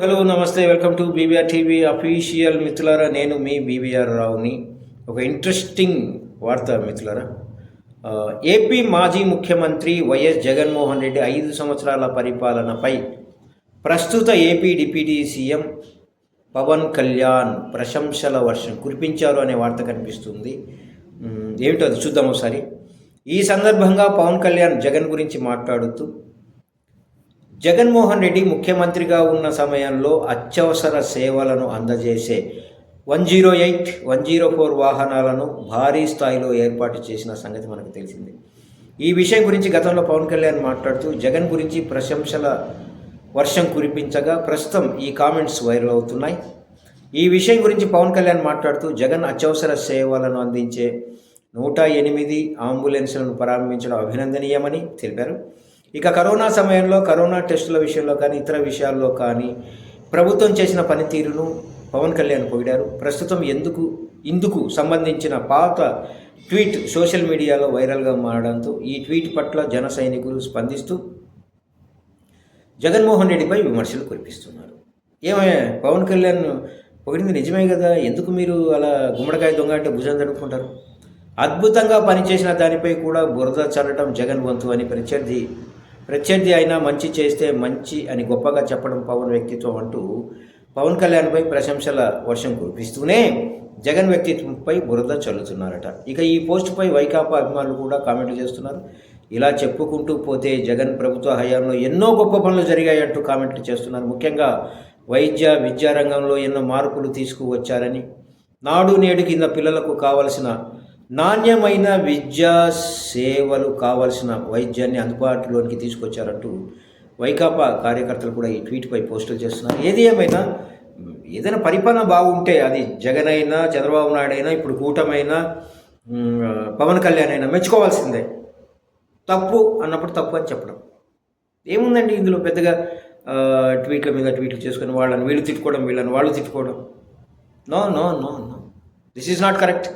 Hello నమస్తే welcome to BBR TV official మిత్రులారా. నేను మీ బీబీఆర్ రావుని. ఒక ఇంట్రెస్టింగ్ వార్త మిత్రులారా. ఏపీ మాజీ ముఖ్యమంత్రి వైఎస్ జగన్మోహన్ రెడ్డి ఐదు సంవత్సరాల పరిపాలనపై ప్రస్తుత AP deputy CM Pawan Kalyan ప్రశంసల వర్షం కురిపించారు అనే వార్త కనిపిస్తుంది. ఏమిటో అది చూద్దాం ఒకసారి. ఈ సందర్భంగా పవన్ కళ్యాణ్ జగన్ గురించి మాట్లాడుతూ జగన్మోహన్ రెడ్డి ముఖ్యమంత్రిగా ఉన్న సమయంలో అత్యవసర సేవలను అందజేసే one zero eight one zero four వాహనాలను భారీ స్థాయిలో ఏర్పాటు చేసిన సంగతి మనకు తెలిసింది. ఈ విషయం గురించి గతంలో పవన్ కళ్యాణ్ మాట్లాడుతూ జగన్ గురించి ప్రశంసల వర్షం కురిపించగా ప్రస్తుతం ఈ కామెంట్స్ వైరల్ అవుతున్నాయి. ఈ విషయం గురించి పవన్ కళ్యాణ్ మాట్లాడుతూ జగన్ అత్యవసర సేవలను అందించే నూట ఎనిమిది అంబులెన్స్లను ప్రారంభించడం అభినందనీయమని తెలిపారు. ఇక కరోనా సమయంలో కరోనా టెస్టుల విషయంలో కానీ ఇతర విషయాల్లో కానీ ప్రభుత్వం చేసిన పనితీరును పవన్ కళ్యాణ్ పొగిడారు. ప్రస్తుతం ఎందుకు ఇందుకు సంబంధించిన పాత ట్వీట్ సోషల్ మీడియాలో వైరల్గా మారడంతో ఈ ట్వీట్ పట్ల జన సైనికులు స్పందిస్తూ జగన్మోహన్ రెడ్డిపై విమర్శలు కురిపిస్తున్నారు. ఏమయ్యా పవన్ కళ్యాణ్ పొగిడింది నిజమే కదా? ఎందుకు మీరు అలా గుమ్మడికాయ దొంగ అంటే భుజం తడుపుకుంటారు? అద్భుతంగా పనిచేసిన దానిపై కూడా బురద చల్లటం జగన్ వంతు అని ప్రత్యర్థి ప్రత్యర్థి అయినా మంచి చేస్తే మంచి అని గొప్పగా చెప్పడం పవన్ వ్యక్తిత్వం అంటూ పవన్ కళ్యాణ్పై ప్రశంసల వర్షం కురిపిస్తూనే జగన్ వ్యక్తిత్వంపై బురద చల్లుతున్నారట. ఇక ఈ పోస్టుపై వైకాపా అభిమానులు కూడా కామెంట్లు చేస్తున్నారు. ఇలా చెప్పుకుంటూ పోతే జగన్ ప్రభుత్వ హయాంలో ఎన్నో గొప్ప పనులు జరిగాయంటూ కామెంట్లు చేస్తున్నారు. ముఖ్యంగా వైద్య విద్యారంగంలో ఎన్నో మార్పులు తీసుకువచ్చారని నాడు నేడు కింద పిల్లలకు కావలసిన నాణ్యమైన విద్యా సేవలు కావలసిన వైద్యాన్ని అందుబాటులోనికి తీసుకొచ్చారంటూ వైకాపా కార్యకర్తలు కూడా ఈ ట్వీట్పై పోస్టులు చేస్తున్నారు. ఏది ఏమైనా ఏదైనా పరిపాలన బాగుంటే అది జగన్ అయినా చంద్రబాబు నాయుడు అయినా ఇప్పుడు కూటమైనా పవన్ కళ్యాణ్ అయినా మెచ్చుకోవాల్సిందే. తప్పు అన్నప్పుడు తప్పు అని చెప్పడం. ఏముందండి ఇందులో పెద్దగా ట్వీట్ల మీద ట్వీట్లు చేసుకుని వాళ్ళని వీళ్ళు తిట్టుకోవడం వీళ్ళని వాళ్ళు తిట్టుకోవడం? No no no no. This is not correct